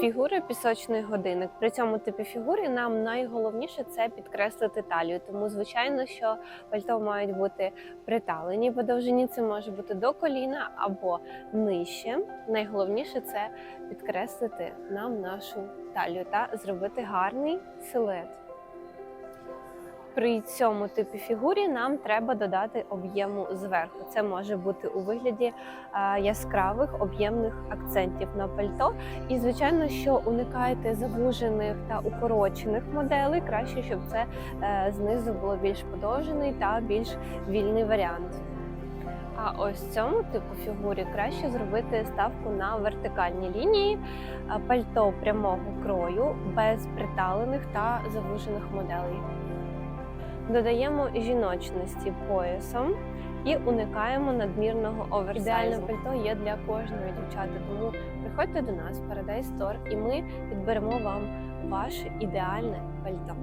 Фігура пісочний годинник. При цьому типі фігури нам найголовніше це підкреслити талію. Тому, звичайно, що пальто мають бути приталені по довжині. Це може бути до коліна або нижче. Найголовніше це підкреслити нам нашу талію та зробити гарний силует. При цьому типі фігурі нам треба додати об'єму зверху. Це може бути у вигляді яскравих об'ємних акцентів на пальто. І звичайно, що уникайте завужених та укорочених моделей. Краще, щоб це е, знизу було більш подовжений та більш вільний варіант. А ось цьому типу фігурі краще зробити ставку на вертикальні лінії, пальто прямого крою без приталених та завужених моделей. Додаємо жіночності поясом і уникаємо надмірного оверсайзу. Ідеальне пальто є для кожної дівчати, тому приходьте до нас, Paradise Store, і ми підберемо вам ваше ідеальне пальто.